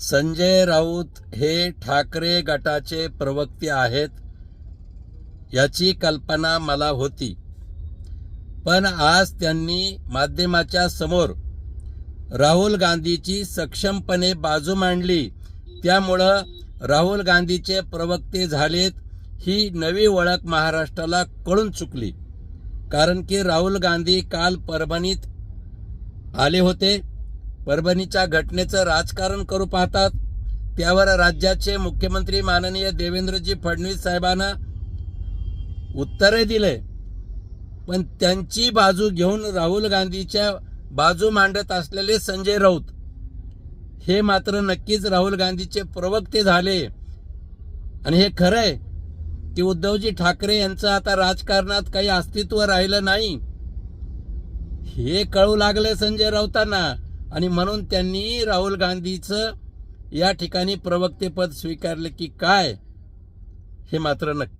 संजय राऊत हे ठाकरे गटाचे प्रवक्ते आहेत याची कल्पना मला होती. पण आज त्यांनी माध्यमाच्या समोर राहुल गांधीची सक्षमपणे बाजू मांडली. त्यामुळं राहुल गांधीचे प्रवक्ते झालेत ही नवी ओळख महाराष्ट्राला कळून चुकली. कारण की राहुल गांधी काल परभणीत आले होते. परभणीच्या घटनेचं राजकारण करू पाहतात. त्यावर राज्याचे मुख्यमंत्री माननीय देवेंद्रजी फडणवीस साहेबांना उत्तरे दिले. पण त्यांची बाजू घेऊन राहुल गांधीच्या बाजू मांडत असलेले संजय राऊत हे मात्र नक्कीच राहुल गांधीचे प्रवक्ते झाले. आणि हे खरं आहे की उद्धवजी ठाकरे यांचं आता राजकारणात काही अस्तित्व राहिलं नाही. हे कळू लागले संजय राऊतांना. आणि म्हणून त्यांनी राहुल गांधीचं या ठिकाणी प्रवक्तेपद स्वीकारले की काय हे मात्र नक्की.